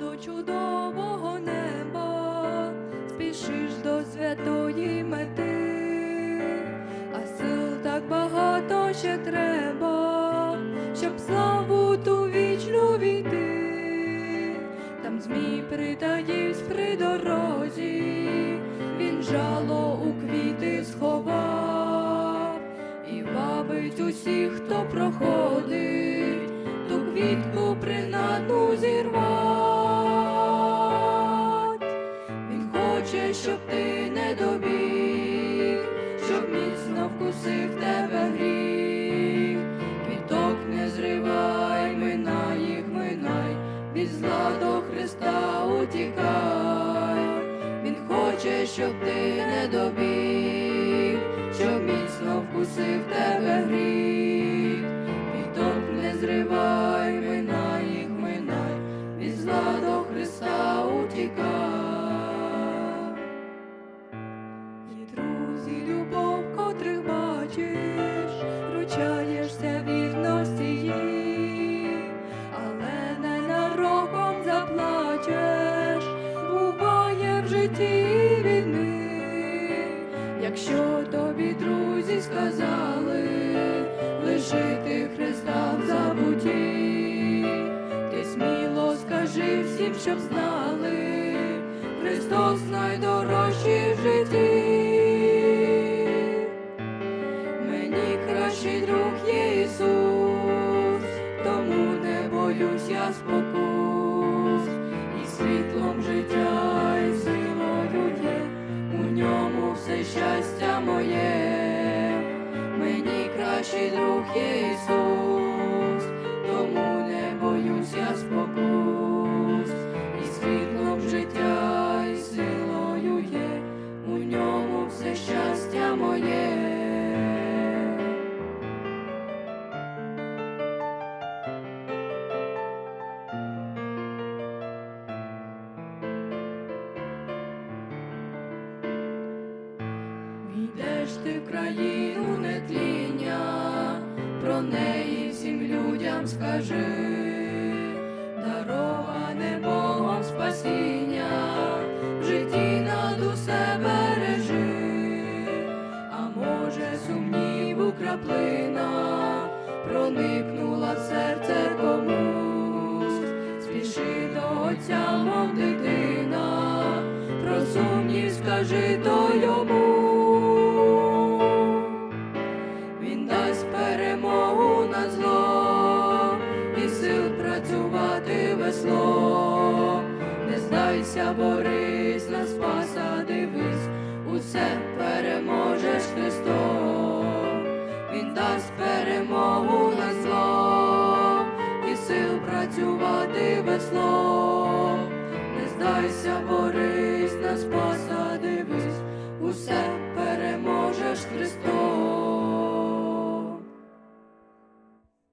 до чудового неба, спішиш до святої мети, а сил так багато ще треба, щоб славу ту вічну війти. Там змій притаївсь при дорозі, він жало у квіти сховав і вабить усіх, хто проходить, квітку принадну зірвать. Щоб ти не добіг, щоб міцно вкусив тебе гріх. Квіток не зривай, минай їх, минай, від зла до Христа утікай. І друзі, любов, котрих бачиш, ручаєшся вірності щоб знали, Христос найдорожчий в житті. Мені кращий друг є Ісус, тому не боюсь я спокус, і світлом життя, і силою є, у ньому все щастя моє, мені кращий друг є Ісус, моє. Війдеш ти в країну нетління, про неї всім людям скажи, дароване Богом спасіння, краплина проникнула в серце комусь, спіши до отця, мов дитина, про сумнів скажи то йому. Він дасть перемогу на зло і сил працювати весло. Не здайся, борись на спаса, дивись, усе